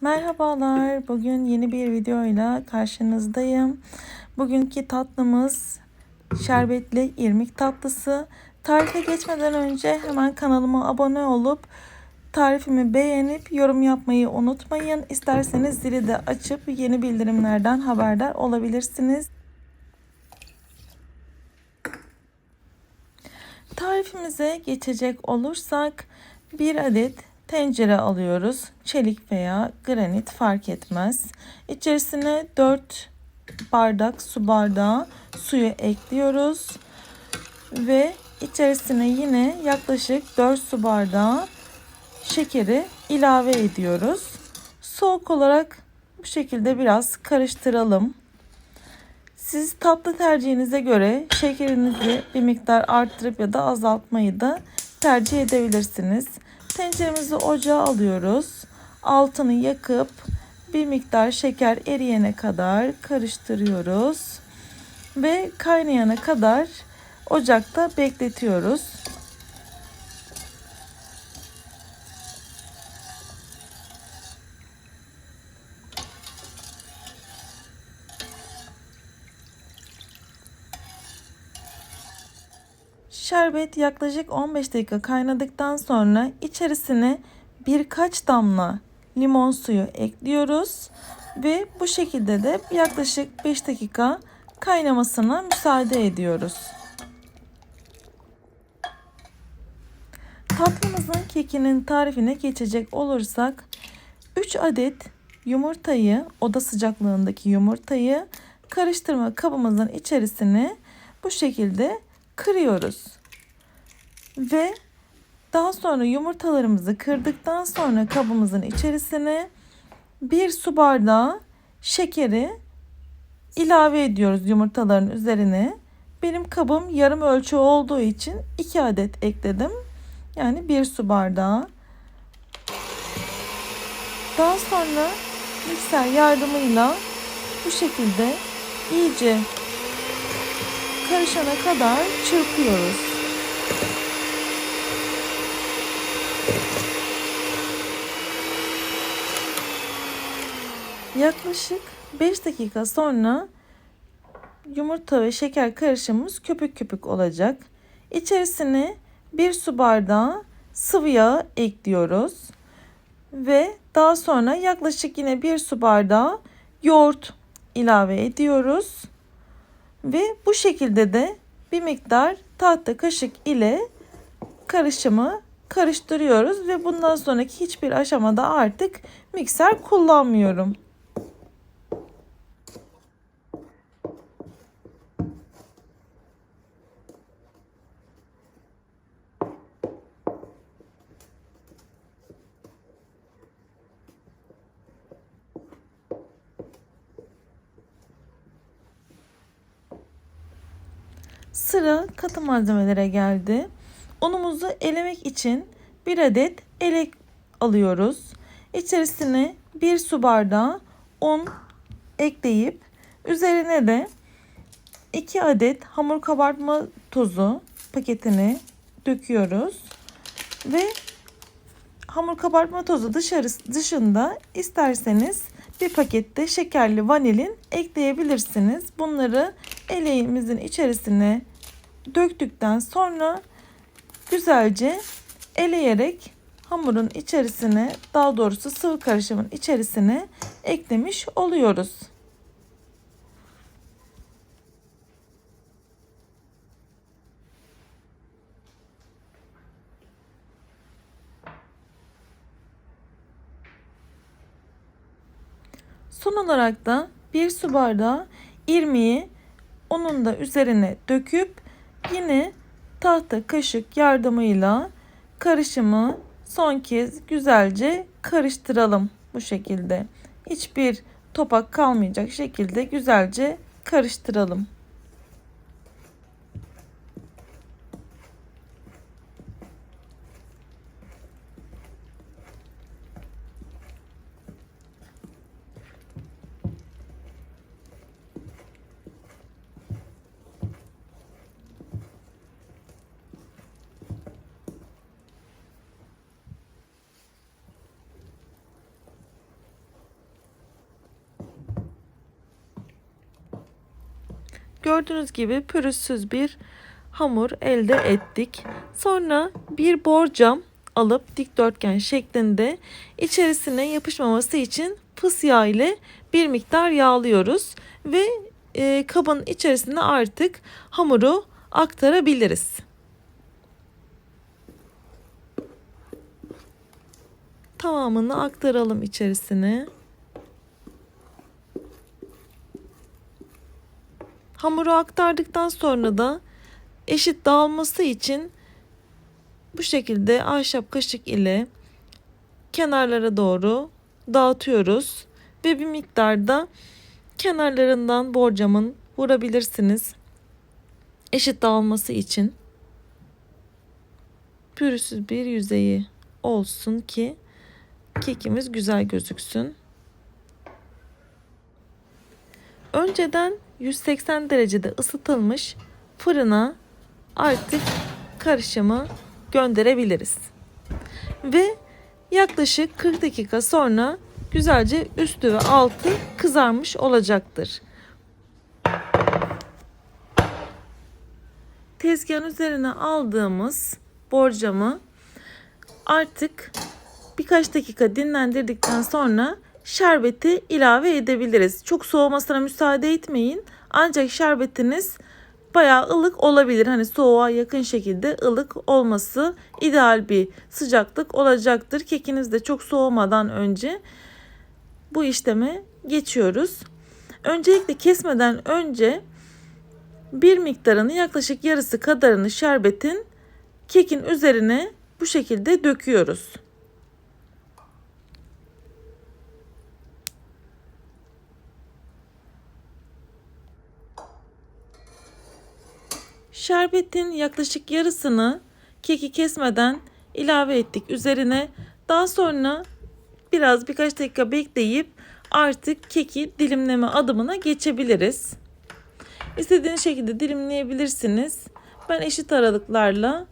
Merhabalar. Bugün yeni bir videoyla karşınızdayım. Bugünkü tatlımız şerbetli irmik tatlısı. Tarife geçmeden önce hemen kanalıma abone olup tarifimi beğenip yorum yapmayı unutmayın. İsterseniz zili de açıp yeni bildirimlerden haberdar olabilirsiniz. Tarifimize geçecek olursak bir adet tencere alıyoruz. Çelik veya granit fark etmez. İçerisine 4 bardak su bardağı suyu ekliyoruz. Ve içerisine yine yaklaşık 4 su bardağı şekeri ilave ediyoruz. Soğuk olarak bu şekilde biraz karıştıralım. Siz tatlı tercihinize göre şekerinizi bir miktar arttırıp ya da azaltmayı da tercih edebilirsiniz. Tenceremizi ocağa alıyoruz. Altını yakıp bir miktar şeker eriyene kadar karıştırıyoruz. Ve kaynayana kadar ocakta bekletiyoruz. Şerbet yaklaşık 15 dakika kaynadıktan sonra içerisine birkaç damla limon suyu ekliyoruz ve bu şekilde de yaklaşık 5 dakika kaynamasına müsaade ediyoruz. Tatlımızın kekinin tarifine geçecek olursak 3 adet yumurtayı oda sıcaklığındaki yumurtayı karıştırma kabımızın içerisine bu şekilde kırıyoruz. Ve daha sonra yumurtalarımızı kırdıktan sonra kabımızın içerisine bir su bardağı şekeri ilave ediyoruz yumurtaların üzerine. Benim kabım yarım ölçü olduğu için 2 adet ekledim. Yani bir su bardağı. Daha sonra mikser yardımıyla bu şekilde iyice karışana kadar çırpıyoruz. Yaklaşık 5 dakika sonra yumurta ve şeker karışımımız köpük köpük olacak. İçerisine bir su bardağı sıvı yağ ekliyoruz. Ve daha sonra yaklaşık yine bir su bardağı yoğurt ilave ediyoruz. Ve bu şekilde de bir miktar tahta kaşık ile karışımı karıştırıyoruz ve bundan sonraki hiçbir aşamada artık mikser kullanmıyorum. Sıra katı malzemelere geldi. Unumuzu elemek için bir adet elek alıyoruz. İçerisine bir su bardağı un ekleyip üzerine de 2 adet hamur kabartma tozu paketini döküyoruz. Ve hamur kabartma tozu dışarı, dışında isterseniz bir pakette şekerli vanilin ekleyebilirsiniz. Bunları eleğimizin içerisine döktükten sonra güzelce eleyerek hamurun içerisine daha doğrusu sıvı karışımın içerisine eklemiş oluyoruz. Son olarak da bir su bardağı irmiği onun da üzerine döküp yine tahta kaşık yardımıyla karışımı son kez güzelce karıştıralım bu şekilde. Hiçbir topak kalmayacak şekilde güzelce karıştıralım. Gördüğünüz gibi pürüzsüz bir hamur elde ettik. Sonra bir borcam alıp dikdörtgen şeklinde içerisine yapışmaması için fıs yağı ile bir miktar yağlıyoruz ve e, kabın içerisine artık hamuru aktarabiliriz. Tamamını aktaralım içerisine. Hamuru aktardıktan sonra da eşit dağılması için bu şekilde ahşap kaşık ile kenarlara doğru dağıtıyoruz ve bir miktarda kenarlarından borcamın vurabilirsiniz. Eşit dağılması için pürüzsüz bir yüzeyi olsun ki kekimiz güzel gözüksün. Önceden 180 derecede ısıtılmış fırına artık karışımı gönderebiliriz. Ve yaklaşık 40 dakika sonra güzelce üstü ve altı kızarmış olacaktır. Tezgahın üzerine aldığımız borcamı artık birkaç dakika dinlendirdikten sonra şerbeti ilave edebiliriz. Çok soğumasına müsaade etmeyin. Ancak şerbetiniz bayağı ılık olabilir. Hani soğuğa yakın şekilde ılık olması ideal bir sıcaklık olacaktır. Kekiniz de çok soğumadan önce bu işleme geçiyoruz. Öncelikle kesmeden önce bir miktarını yaklaşık yarısı kadarını şerbetin kekin üzerine bu şekilde döküyoruz. Şerbetin yaklaşık yarısını keki kesmeden ilave ettik üzerine. Daha sonra biraz birkaç dakika bekleyip artık keki dilimleme adımına geçebiliriz. İstediğiniz şekilde dilimleyebilirsiniz. Ben eşit aralıklarla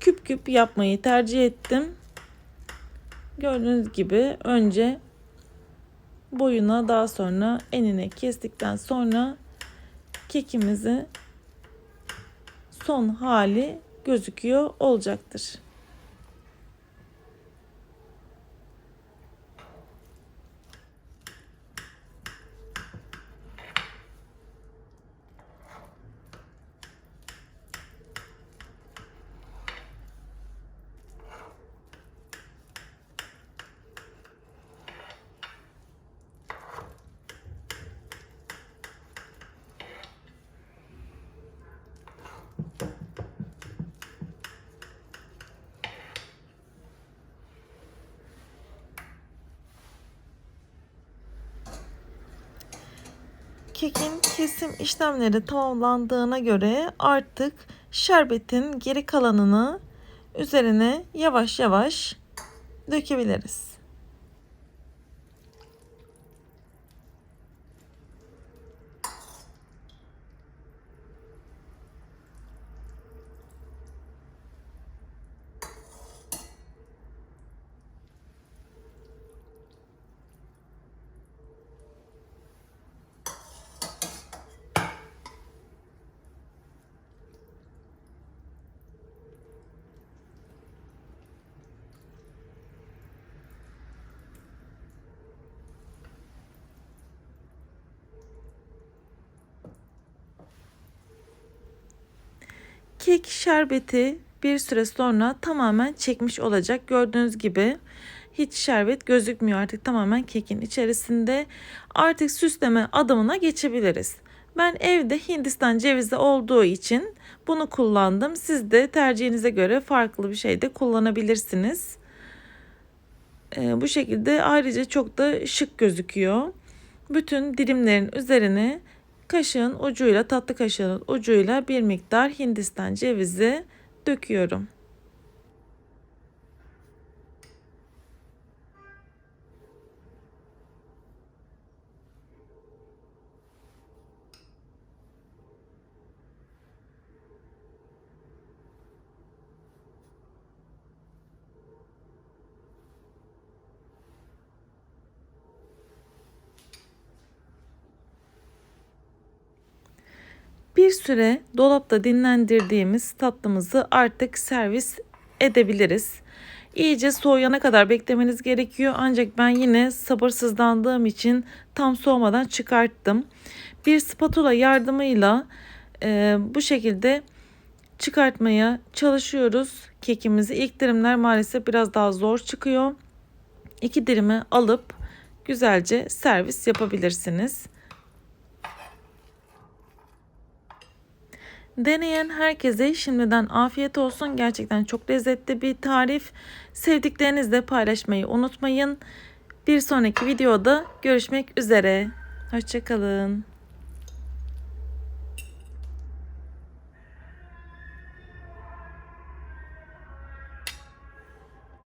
küp küp yapmayı tercih ettim. Gördüğünüz gibi önce boyuna daha sonra enine kestikten sonra kekimizi son hali gözüküyor olacaktır. Kekin kesim işlemleri tamamlandığına göre artık şerbetin geri kalanını üzerine yavaş yavaş dökebiliriz. Kek şerbeti bir süre sonra tamamen çekmiş olacak. Gördüğünüz gibi hiç şerbet gözükmüyor artık tamamen kekin içerisinde. Artık süsleme adımına geçebiliriz. Ben evde Hindistan cevizi olduğu için bunu kullandım. Siz de tercihinize göre farklı bir şey de kullanabilirsiniz. Ee, bu şekilde ayrıca çok da şık gözüküyor. Bütün dilimlerin üzerine Kaşığın ucuyla tatlı kaşığın ucuyla bir miktar Hindistan cevizi döküyorum. Bir süre dolapta dinlendirdiğimiz tatlımızı artık servis edebiliriz. İyice soğuyana kadar beklemeniz gerekiyor. Ancak ben yine sabırsızlandığım için tam soğumadan çıkarttım. Bir spatula yardımıyla e, bu şekilde çıkartmaya çalışıyoruz kekimizi. İlk dilimler maalesef biraz daha zor çıkıyor. İki dilimi alıp güzelce servis yapabilirsiniz. Deneyen herkese şimdiden afiyet olsun. Gerçekten çok lezzetli bir tarif. Sevdiklerinizle paylaşmayı unutmayın. Bir sonraki videoda görüşmek üzere. Hoşçakalın.